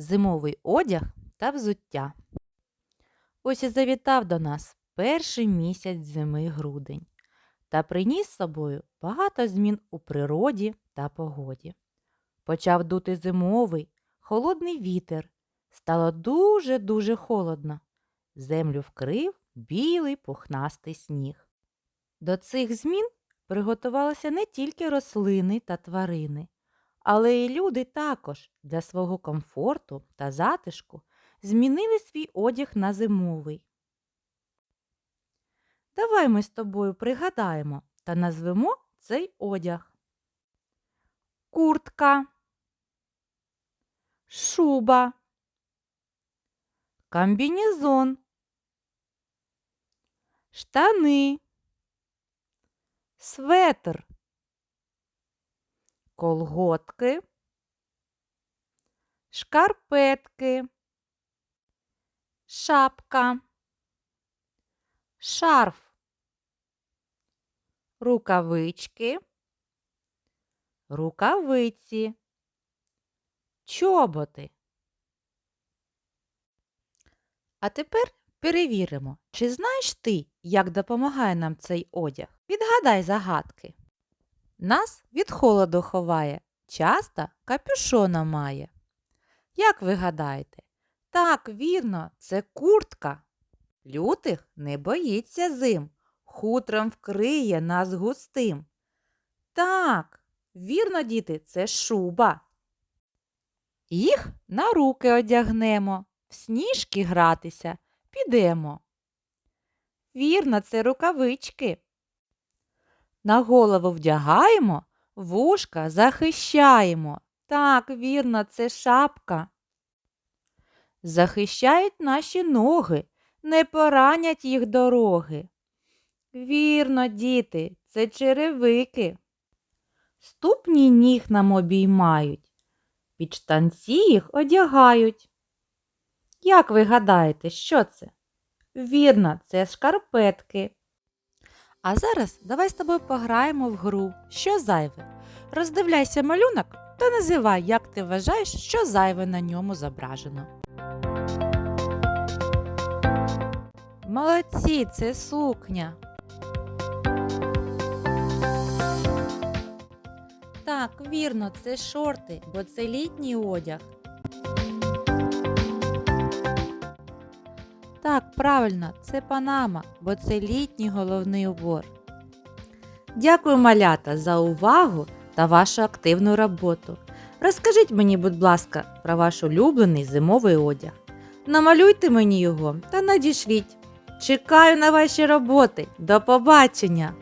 зимовий одяг та взуття. Ось і завітав до нас перший місяць зими грудень та приніс з собою багато змін у природі та погоді. Почав дути зимовий, холодний вітер. Стало дуже-дуже холодно. Землю вкрив білий пухнастий сніг. До цих змін приготувалися не тільки рослини та тварини, але й люди також для свого комфорту та затишку змінили свій одяг на зимовий. Давай ми з тобою пригадаємо та назвемо цей одяг. Куртка, шуба, комбінезон, штани, светр, колготки, шкарпетки, шапка, шарф, рукавички, рукавиці, чоботи. А тепер перевіримо, чи знаєш ти, як допомагає нам цей одяг? Відгадай загадки. Нас від холоду ховає, часто капюшона має. Як ви гадаєте? Так, вірно, це куртка. Лютих не боїться зим, хутром вкриє нас густим. Так, вірно, діти, це шуба. Їх на руки одягнемо, в сніжки гратися підемо. Вірно, це рукавички. На голову вдягаємо, вушка захищаємо. Так, вірно, це шапка. Захищають наші ноги, не поранять їх дороги. Вірно, діти, це черевики. Ступні ніг нам обіймають, під штанці їх одягають. Як ви гадаєте, що це? Вірно, це шкарпетки. А зараз давай з тобою пограємо в гру Що зайве? Роздивляйся малюнок та називай, як ти вважаєш, що зайве на ньому зображено. Молодці, це сукня. Так, вірно, це шорти, бо це літній одяг. Так, правильно, це панама, бо це літній головний убор. Дякую, малята, за увагу та вашу активну роботу. Розкажіть мені, будь ласка, про ваш улюблений зимовий одяг. Намалюйте мені його та надішліть. Чекаю на ваші роботи. До побачення!